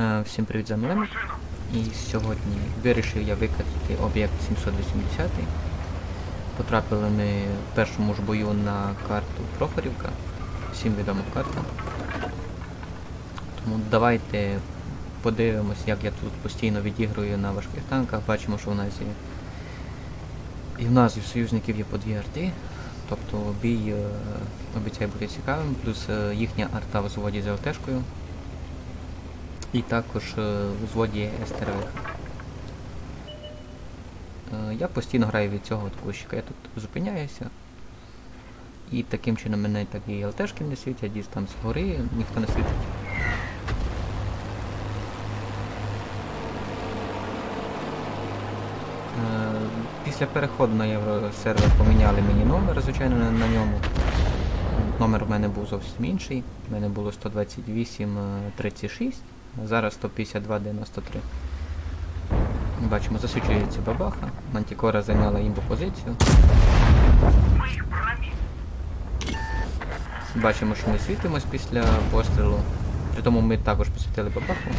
Е, Всім привіт, з вами Лемик. І сьогодні вирішив я викатати об'єкт 780. Потрапили ми в першому ж бою на карту Прохорівка. Всім відома карта. Тому давайте подивимось, як я тут постійно відіграю на важких танках. Бачимо, що в нас є. І в нас і в союзників є по дві арти. Тобто бій е, обіцяє бути цікавим, плюс е, їхня арта в зводі з ЛТшкою. І також е, у зводі СТРВ. Е, Я постійно граю від цього кущика. Я тут зупиняюся. І таким чином мене так і ЛТшки не світять, десь там згори ніхто не світить. Е, Після переходу на євросервер поміняли мені номер, звичайно, на, ньому. Номер в мене був зовсім інший. У мене було 128 е, 36, а зараз 152 93. Бачимо, засвічується бабаха. Мантікора зайняла імбу позицію. Бачимо, що ми світимось після пострілу. При тому ми також посвітили бабаху.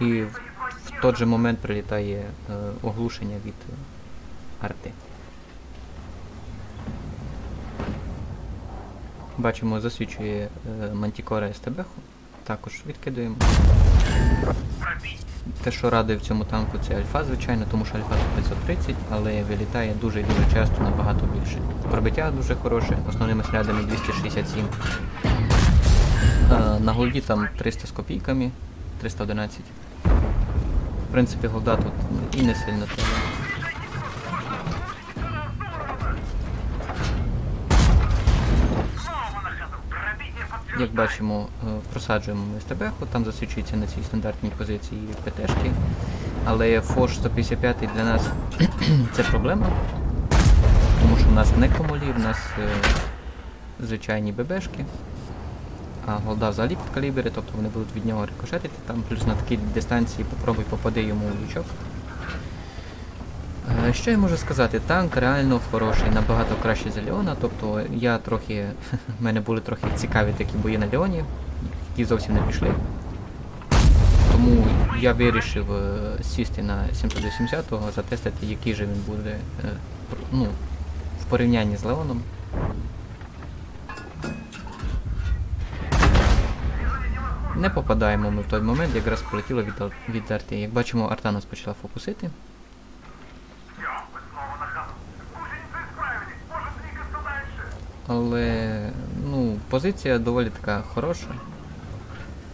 І в, в той же момент прилітає е, оглушення від е, арти. Бачимо, засвічує е, Мантікора СТБ. Також відкидуємо. Те, що радує в цьому танку, це альфа, звичайно, тому що альфа 530, але вилітає дуже і дуже часто набагато більше. Пробиття дуже хороше, основними снарядами 267. Е, на голді там 300 з копійками, 311. В принципі, голда тут і не сильно треба. Як бачимо, е, просаджуємо ми СТБ, там засвідчується на цій стандартній позиції ПТшки. Але Фош 155 для нас це проблема, тому що в нас не комолі, в нас е, звичайні ББшки, а голда взагалі під калібри, тобто вони будуть від нього рикошетити, там плюс на такій дистанції попробуй попади йому у лючок. Е, Що я можу сказати? Танк реально хороший, набагато краще за Леона. Тобто я трохи. в мене були трохи цікаві такі бої на Леоні, які зовсім не пішли. Тому я вирішив е, сісти на 780-го, затестити, який же він буде е, ну, в порівнянні з Леоном. Не попадаємо ми в той момент, якраз полетіло від, від арти. Як бачимо, арта нас почала фокусити. Але ну, позиція доволі така хороша.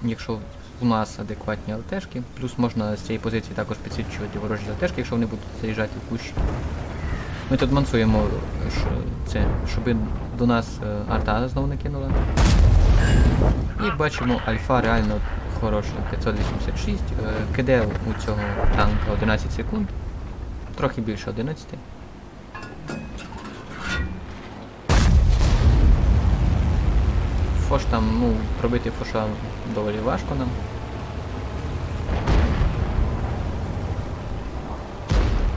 Якщо у нас адекватні ЛТшки, плюс можна з цієї позиції також підсвічувати ворожі ЛТшки, якщо вони будуть заїжджати в кущі. Ми тут мансуємо, що це, щоб до нас е, арта знову не кинула. І бачимо, альфа реально хороша, 586. Е, КД у цього танка 11 секунд, трохи більше 11. Фош там, ну, пробити фоша доволі важко нам.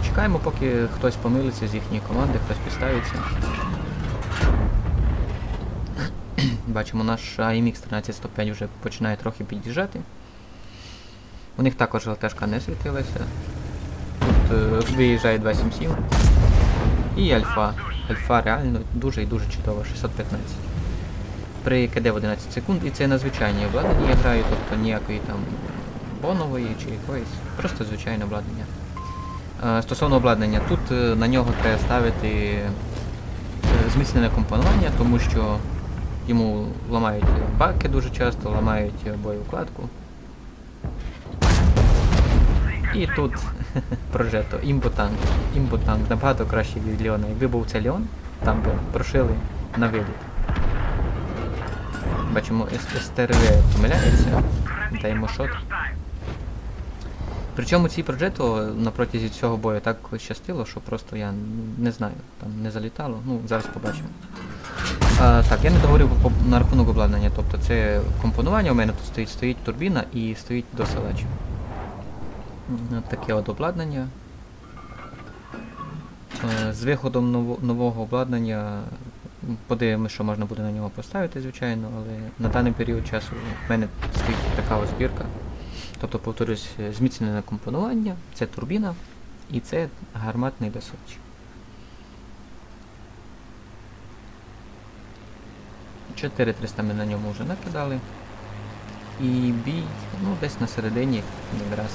Чекаємо, поки хтось помилиться з їхньої команди, хтось підставиться. Бачимо, наш AMX 1305 вже починає трохи під'їжджати. У них також ЛТшка не світилася. Тут е, виїжджає 277. І альфа. Альфа реально дуже і дуже чудова, 615 при КД в 11 секунд, і це на звичайній обладнанні я граю, тобто ніякої там бонової чи якоїсь, просто звичайне обладнання. Е, Стосовно обладнання, тут е, на нього треба ставити е, зміцнене компонування, тому що йому ламають баки дуже часто, ламають боєукладку. І тут прожето, імботанк. Імботанк набагато краще від Леона. Якби був це Леон, там би прошили на виліт. Бачимо, СТРВ помиляється. Даємо шот. Причому цій проджету на протязі цього бою так щастило, що просто я не знаю, там не залітало. Ну, зараз побачимо. А, так, я не договорив на рахунок обладнання. Тобто це компонування у мене тут стоїть, стоїть турбіна і стоїть досилач. Таке от обладнання. Е, З виходом нового обладнання подивимося, що можна буде на нього поставити, звичайно, але на даний період часу в мене стоїть така ось збірка. Тобто, повторюсь, е, зміцнене компонування, це турбіна і це гарматний досовч. Чотири 300 ми на ньому вже накидали. І бій, ну, десь на середині якраз.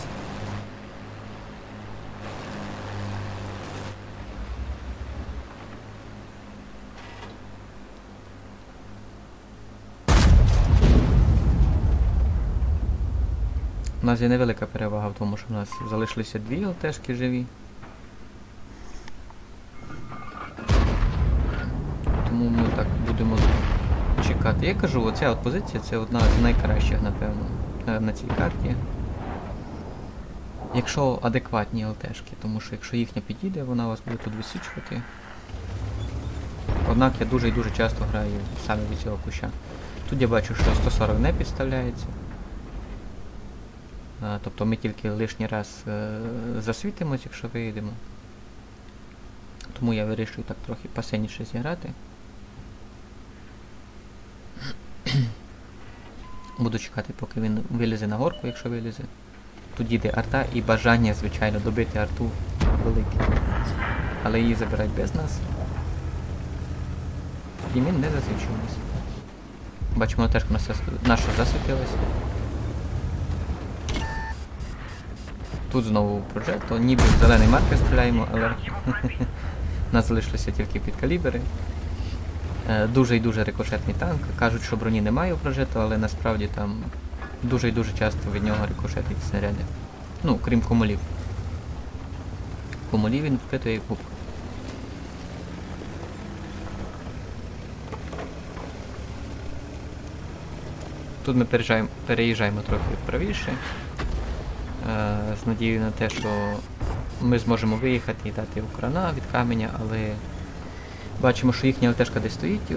Нас є невелика перевага в тому, що в нас залишилися дві ЛТшки живі. Тому ми так будемо чекати. Я кажу, оця от позиція це одна з найкращих, напевно, на, цій карті. Якщо адекватні ЛТшки, тому що якщо їхня підійде, вона вас буде тут висічувати. Однак я дуже і дуже часто граю саме від цього куща. Тут я бачу, що 140 не підставляється. А, тобто ми тільки лишній раз е, засвітимось, якщо вийдемо. Тому я вирішую так трохи пасивніше зіграти. Буду чекати, поки він вилізе на горку, якщо вилізе. Тут їде арта і бажання, звичайно, добити арту велике. Але її забирають без нас. І ми не засвічуємося. Бачимо, теж наша засвітилася. Тут знову прожекто, ніби в зелений маркер стріляємо, але нас залишилися тільки підкалібери. Е, Дуже і дуже рикошетний танк. Кажуть, що броні немає у прожекту, але насправді там дуже і дуже часто від нього рикошетить снаряди. Ну, крім комолів. Комолів він впитує губка. Тут ми переїжджаємо, переїжджаємо трохи правіше. Е, з надією на те, що ми зможемо виїхати і дати украна від каменя, але бачимо, що їхня ЛТшка десь стоїть е,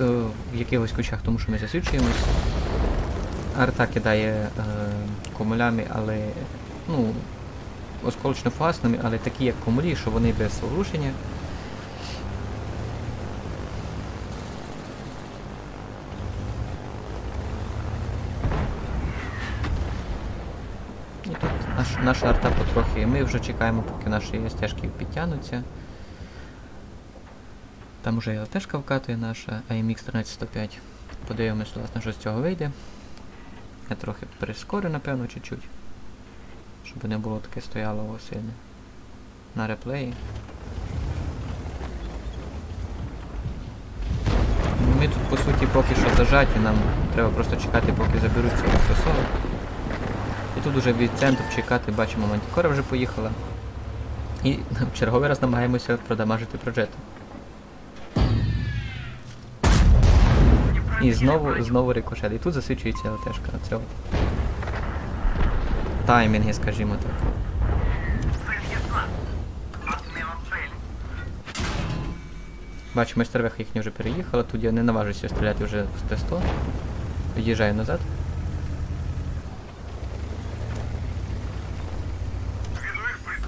в якихось кучах, тому що ми засвідчуємось. Арта кидає е, комулями, але ну, осколочно фасними, але такі як комулі, що вони без оглушення. І тут наш, наша арта потрохи. І Ми вже чекаємо, поки наші стежки підтягнуться. Там вже ЛТшка вкатує наша AMX 13105. Подивимось, власне, що з цього вийде. Я трохи прискорю, напевно, чуть-чуть. Щоб не було таке стояло сильне. На реплеї. Ми тут по суті поки що зажаті, нам треба просто чекати, поки заберуться стосовок. І тут уже від центру чекати, бачимо, мантікора вже поїхала. І в черговий раз намагаємося продамажити проджету. І знову, знову рикошет. І тут засвідчується ЛТшка. Це от. Таймінги, скажімо так. Бачимо, стервеха їхня вже переїхала, тут я не наважуся стріляти вже з Т-100. Під'їжджаю назад.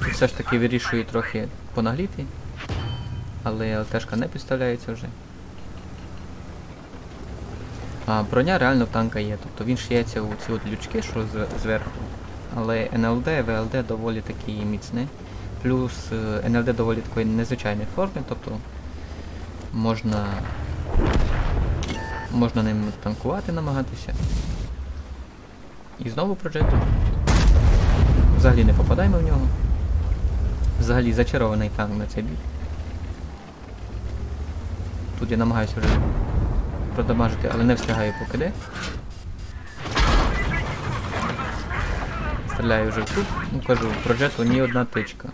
Все ж таки вирішую трохи понагліти, але ЛТшка не підставляється вже. А, броня реально в танка є, тобто він шиється у ці от лючки, що зверху. Але НЛД, ВЛД доволі такі міцне. Плюс е, НЛД доволі такої незвичайної форми, тобто можна, можна ним танкувати, намагатися. І знову проджектор. Взагалі не попадаємо в нього. Взагалі зачарований танк на цей бій. Тут я намагаюся вже продамажити, але не встигаю поки де. Стріляю вже тут. Ну кажу, в проджету ні одна тичка.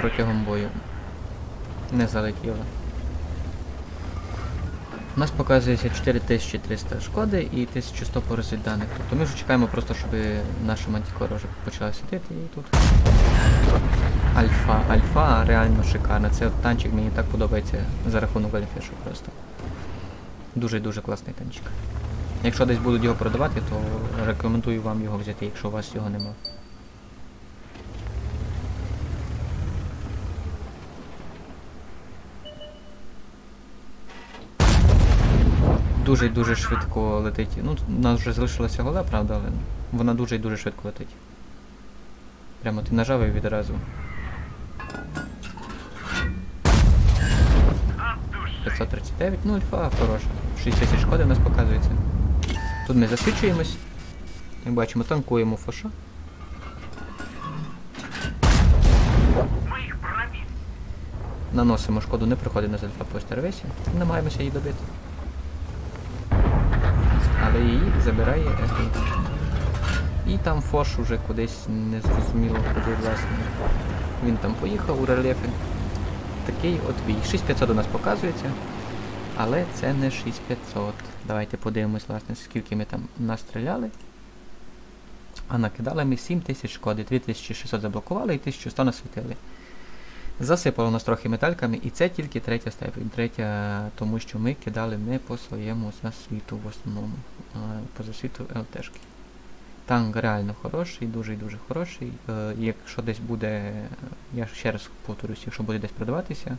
Протягом бою. Не залетіла. У нас показується 4300 шкоди і 1100 по розвідданих. Тобто ми вже чекаємо просто, щоб наша мантікора вже почала сидіти і тут. Альфа, альфа реально шикарна. Це танчик мені так подобається за рахунок альфи, що просто. Дуже-дуже класний танчик. Якщо десь будуть його продавати, то рекомендую вам його взяти, якщо у вас його нема. Дуже-дуже швидко летить. Ну, у нас вже залишилася гола, правда, але Вона дуже і дуже швидко летить. Прямо ти нажав і відразу. 539, ну альфа хороша. 6 тисяч шкоди у нас показується. Тут ми засвідчуємось. Як бачимо, танкуємо фоша. Наносимо шкоду, не приходить на альфа по стервесі. Намагаємося її добити. Але її забирає Ефін. І там фош уже кудись незрозуміло куди власне. Він там поїхав у рельєфи. Такий от бій. 6500 у нас показується. Але це не 6500. Давайте подивимось, власне, скільки ми там настріляли. А накидали ми 7000 шкоди, 2600 заблокували і 1100 насвітили. Засипало нас трохи метальками, і це тільки третя степень. Третя, тому що ми кидали не по своєму засвіту в основному, а по засвіту ЛТшки. Танк реально хороший, дуже і дуже хороший. Е, якщо десь буде, я ще раз повторюсь, якщо буде десь продаватися,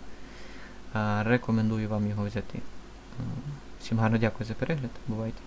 е, рекомендую вам його взяти. Е, всім гарно дякую за перегляд, бувайте.